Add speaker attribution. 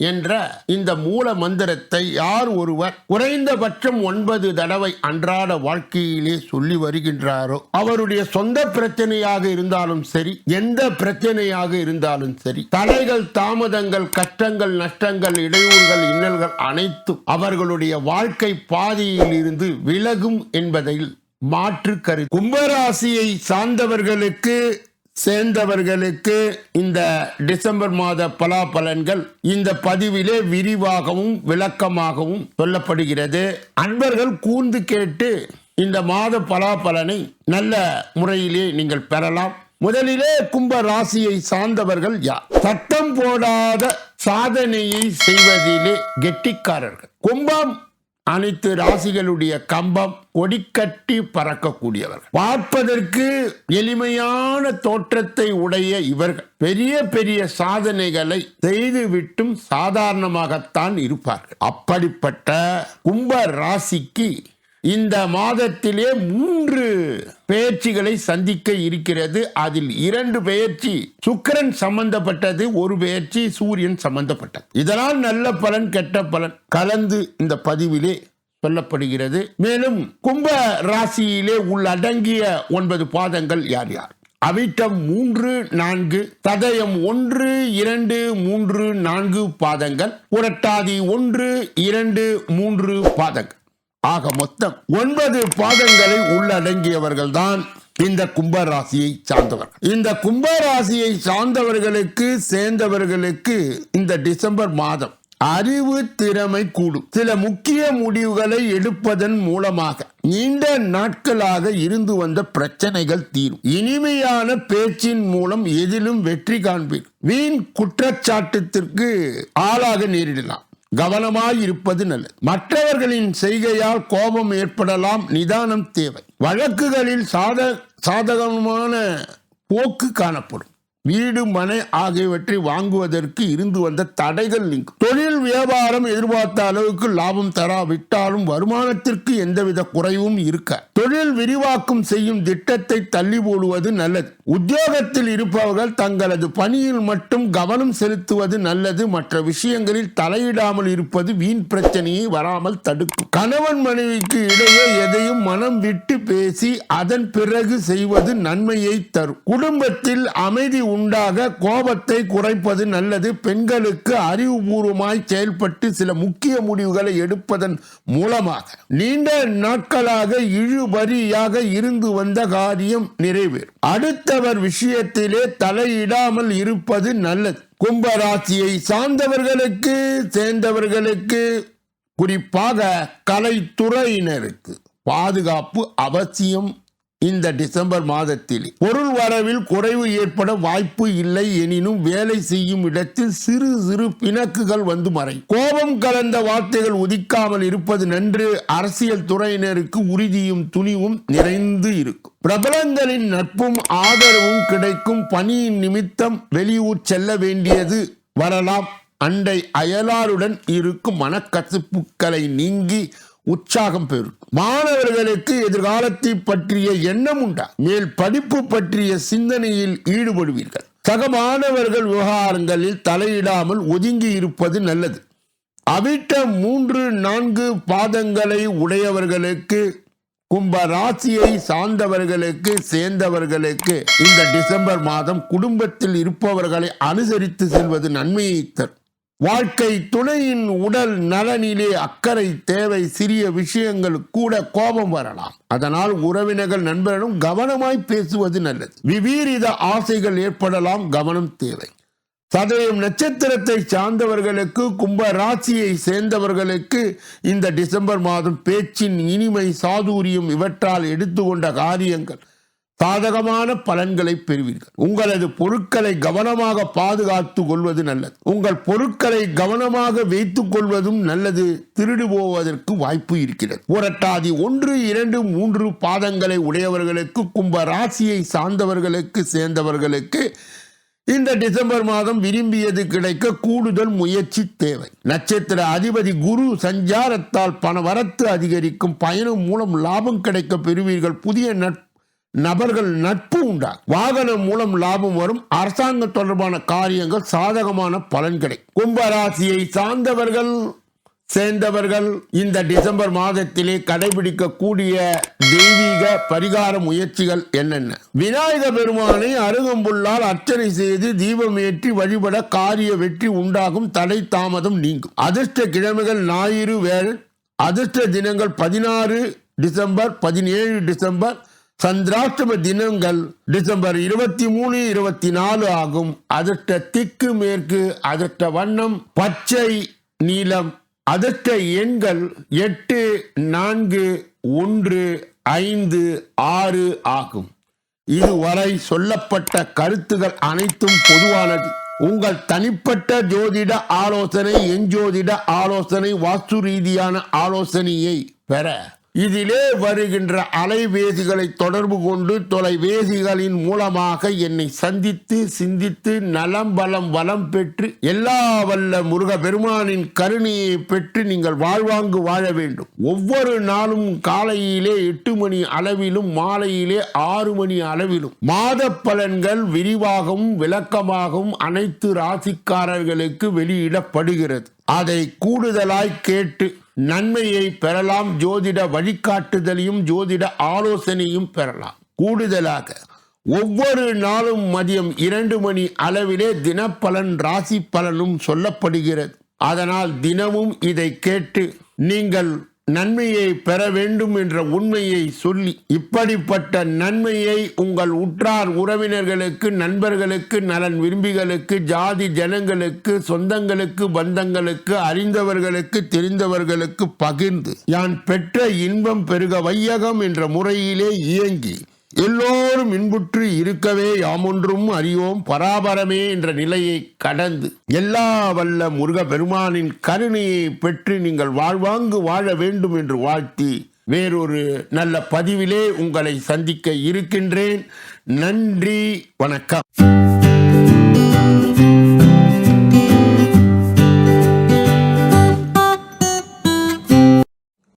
Speaker 1: என்ற இந்த மூல மந்திரத்தை யார் ஒருவர் குறைந்தபட்சம் ஒன்பது தடவை அன்றாட வாழ்க்கையிலே சொல்லி வருகின்றாரோ அவருடைய சொந்த பிரச்சனையாக இருந்தாலும் சரி எந்த பிரச்சனையாக இருந்தாலும் சரி தடைகள் தாமதங்கள் கஷ்டங்கள் நஷ்டங்கள் இடையூறுகள் இன்னல்கள் அனைத்தும் அவர்களுடைய வாழ்க்கை பாதையில் இருந்து விலகும் என்பதில் மாற்று கரு கும்பராசியை சார்ந்தவர்களுக்கு சேர்ந்தவர்களுக்கு இந்த டிசம்பர் மாத பலாபலன்கள் இந்த பதிவிலே விரிவாகவும் விளக்கமாகவும் சொல்லப்படுகிறது. அன்பர்கள் கூர்ந்து கேட்டு இந்த மாத பலாபலனை நல்ல முறையிலே நீங்கள் பெறலாம். முதலிலே கும்ப ராசியை சார்ந்தவர்கள் யார்? சட்டம் போடாத சாதனையை செய்வதிலே கெட்டிக்காரர்கள். கும்பம் அனைத்து ராசிகளுடைய கம்பம் கொடிக்கட்டி பறக்கக்கூடியவர்கள். பார்ப்பதற்கு எளிமையான தோற்றத்தை உடைய இவர்கள். பெரிய பெரிய சாதனைகளை செய்துவிட்டும் சாதாரணமாகத்தான் இருப்பார்கள். அப்படிப்பட்ட கும்ப ராசிக்கு இந்த மாதத்திலே மூன்று பெயர்ச்சிகளை சந்திக்க இருக்கிறது. அதில் இரண்டு பெயர்ச்சி சுக்கிரன் சம்பந்தப்பட்டது ஒரு பெயர்ச்சி சூரியன் சம்பந்தப்பட்டது. இதனால் நல்ல பலன் கெட்ட பலன் கலந்து இந்த பதிவிலே சொல்லப்படுகிறது. மேலும் கும்ப ராசியிலே உள்ளடங்கிய ஒன்பது பாதங்கள் யார் யார்? அவிட்டம் மூன்று நான்கு ததயம் ஒன்று இரண்டு மூன்று நான்கு பாதங்கள் புரட்டாதி ஒன்று இரண்டு மூன்று பாதங்கள். ஆக மொத்தம் ஒன்பது பாதங்களை உள்ளடங்கியவர்கள் தான் இந்த கும்பராசியை சார்ந்தவர்கள் இந்த கும்பராசியை சார்ந்தவர்களுக்கு சேர்ந்தவர்களுக்கு இந்த டிசம்பர் மாதம் அறிவு திறமை கூடும். சில முக்கிய முடிவுகளை எடுப்பதன் மூலமாக நீண்ட நாட்களாக இருந்து வந்த பிரச்சனைகள் தீரும். இனிமையான பேச்சின் மூலம் எதிலும் வெற்றி காண்பீர். வீண் குற்றச்சாட்டுத்திற்கு ஆளாக நேரிடலாம். கவனமாய் இருப்பது நல்லது. மற்றவர்களின் செய்கையால் கோபம் ஏற்படலாம் நிதானம் தேவை. வழக்குகளில் சாத சாதகமான போக்கு காணப்படும். வீடு மனை ஆகியவற்றை வாங்குவதற்கு இருந்து வந்த தடைகள் நீங்கும். தொழில் வியாபாரம் எதிர்பார்த்த அளவுக்கு லாபம் தராவிட்டாலும் வருமானத்திற்கு எந்தவித குறைவும் இருக்க. தொழில் விரிவாக்கம் செய்யும் திட்டத்தை தள்ளி போடுவது நல்லது. உத்தியோகத்தில் இருப்பவர்கள் தங்களது பணியில் மட்டும் கவனம் செலுத்துவது நல்லது. மற்ற விஷயங்களில் தலையிடாமல் இருப்பது வீண் பிரச்சனையை வராமல் தடுக்கும். கணவன் மனைவிக்கு இடையே எதையும் மனம் விட்டு பேசி அதன் பிறகு செய்வது நன்மையை தரும். குடும்பத்தில் அமைதி உண்டாக கோபத்தை குறைப்பது நல்லது. பெண்களுக்கு அறிவுபூர்வமாய் செயல்பட்டு சில முக்கிய முடிவுகளை எடுப்பதன் மூலமாக நீண்ட நாட்களாக இழுபறியாக இருந்து வந்த காரியம் நிறைவேறும். அடுத்தவர் விஷயத்திலே தலையிடாமல் இருப்பது நல்லது. கும்பராசியை சார்ந்தவர்களுக்கு சேர்ந்தவர்களுக்கு குறிப்பாக கலைத்துறையினருக்கு பாதுகாப்பு அவசியம். இந்த டிசம்பர் மாதத்தில் பொருள் வரவில் குறைவு ஏற்பட வாய்ப்பு இல்லை எனினும் வேலை செய்யும் இடத்தில் சிறு சிறு பிணக்குகள் வந்து மறை கோபம் கலந்த வார்த்தைகள் உதிக்காமல் இருப்பது நன்று அரசியல் துறையினருக்கு உறுதியும் துணிவும் நிறைந்து இருக்கும். பிரபலங்களின் நட்பும் ஆதரவும் கிடைக்கும் பணியின் நிமித்தம் வெளியூர் செல்ல வேண்டியது வரலாம். அண்டை அயலாருடன் இருக்கும் மனக்கசப்புகளை நீங்கி உற்சாகம் பெறும் மாணவர்களுக்கு எதிர்காலத்தை பற்றிய எண்ணம் உண்டா? மேல் படிப்பு பற்றிய சிந்தனையில் ஈடுபடுவீர்கள். சக மாணவர்கள் விவகாரங்களில் தலையிடாமல் ஒதுங்கி இருப்பது நல்லது. அவிட்ட மூன்று நான்கு பாதங்களை உடையவர்களுக்கு கும்ப ராசியை சார்ந்தவர்களுக்கு சேர்ந்தவர்களுக்கு இந்த டிசம்பர் மாதம் குடும்பத்தில் இருப்பவர்களை அனுசரித்து செல்வது நன்மையை தரும். வாழ்க்கை துணையின் உடல் நலனிலே அக்கறை தேவை சிறிய விஷயங்கள் கூட கோபம் வரலாம். அதனால் உறவினர்கள் நண்பர்களும் கவனமாய் பேசுவது நல்லது. விபரீத ஆசைகள் ஏற்படலாம் கவனம் தேவை. சதயம் நட்சத்திரத்தை சார்ந்தவர்களுக்கு கும்ப ராசியை சேர்ந்தவர்களுக்கு இந்த டிசம்பர் மாதம் பேச்சின் இனிமை சாதுரியம் இவற்றால் எடுத்துக்கொண்ட காரியங்கள். சாதகமான பலன்களை பெறுவீர்கள். உங்களது பொருட்களை கவனமாக பாதுகாத்து கொள்வது நல்லது. உங்கள் பொருட்களை கவனமாக வைத்துக் கொள்வதும் நல்லது. திருடு போவதற்கு வாய்ப்பு இருக்கிறது. புரட்டாதி ஒன்று இரண்டு மூன்று பாதங்களை உடையவர்களுக்கு கும்ப ராசியை சார்ந்தவர்களுக்கு சேர்ந்தவர்களுக்கு இந்த டிசம்பர் மாதம் விரும்பியது கிடைக்க கூடுதல் முயற்சி தேவை. நட்சத்திர அதிபதி குரு சஞ்சாரத்தால் பண வரத்து அதிகரிக்கும் பயணம் மூலம் லாபம் கிடைக்க பெறுவீர்கள். புதிய நட்பு நபர்கள் நட்பு உண்டா? வாகனம் மூலம் லாபம் வரும். அரசாங்கம் தொடர்பான காரியங்கள் சாதகமான பலன் கிடைக்கும். கும்பராசியை சார்ந்தவர்கள் சேர்ந்தவர்கள் இந்த டிசம்பர் மாதத்திலே கடைபிடிக்கக்கூடிய தெய்வீக பரிகார முயற்சிகள் என்னென்ன? விநாயக பெருமானை அருகம்புல்லால் அர்ச்சனை செய்து தீபம் ஏற்றி வழிபட காரிய வெற்றி உண்டாகும். தடை தாமதம் நீங்கும். அதிர்ஷ்ட கிழமைகள் ஞாயிறு வேள் அதிர்ஷ்ட தினங்கள் பதினாறு டிசம்பர் பதினேழு டிசம்பர் சந்திராஷ்டம தினங்கள் டிசம்பர் இருபத்தி மூணு இருபத்தி நாலு ஆகும். அதிர்ஷ்ட திக்கு மேற்கு அதிர்ஷ்ட வண்ணம் பச்சை நீளம் அதிர்ஷ்ட எண்கள் எட்டு நான்கு ஒன்று ஐந்து ஆறு ஆகும். இதுவரை சொல்லப்பட்ட கருத்துகள் அனைத்தும் பொதுவானது. உங்கள் தனிப்பட்ட ஜோதிட ஆலோசனை எஞ்சோதிட ஆலோசனை வாஸ்து ரீதியான ஆலோசனையை பெற இதிலே வருகின்ற அலைவேதிகளை தொடர்பு கொண்டு தொலைவேதிகளின் மூலமாக என்னை சந்தித்து சிந்தித்து நலம் பலம் வளம் பெற்று எல்லா வல்ல முருக பெருமானின் கருணையை பெற்று நீங்கள் வாழ்வாங்கு வாழ வேண்டும். ஒவ்வொரு நாளும் காலையிலே எட்டு மணி அளவிலும் மாலையிலே ஆறு மணி அளவிலும். மாத பலன்கள் விரிவாகவும் விளக்கமாகவும் அனைத்து ராசிக்காரர்களுக்கு வெளியிடப்படுகிறது. அதை கூடுதலாய் கேட்டு நன்மையை பெறலாம் ஜோதிட வழிகாட்டுதலையும் ஜோதிட ஆலோசனையும் பெறலாம். கூடுதலாக ஒவ்வொரு நாளும் மதியம் இரண்டு மணி அளவிலே தினப்பலன் ராசி பலனும் சொல்லப்படுகிறது. அதனால் தினமும் இதை கேட்டு நீங்கள் நன்மையை பெற வேண்டும் என்ற உண்மையை சொல்லி இப்படிப்பட்ட நன்மையை உங்கள் உற்றார் உறவினர்களுக்கு நண்பர்களுக்கு நலன் விரும்பிகளுக்கு ஜாதி ஜனங்களுக்கு சொந்தங்களுக்கு பந்தங்களுக்கு அறிந்தவர்களுக்கு தெரிந்தவர்களுக்கு பகிர்ந்து யான் பெற்ற இன்பம் பெருக வையகம் என்ற முறையிலே இயங்கி எல்லோரும் இன்புற்று இருக்கவே யாமொன்றும் அறியோம் பராபரமே என்ற நிலையை கடந்து எல்லா வல்ல முருக பெருமானின் கருணையை பெற்று நீங்கள் வாழ்வாங்கு வாழ வேண்டும் என்று வாழ்த்தி வேறொரு நல்ல பதிவிலே உங்களை சந்திக்க இருக்கின்றேன். நன்றி வணக்கம்.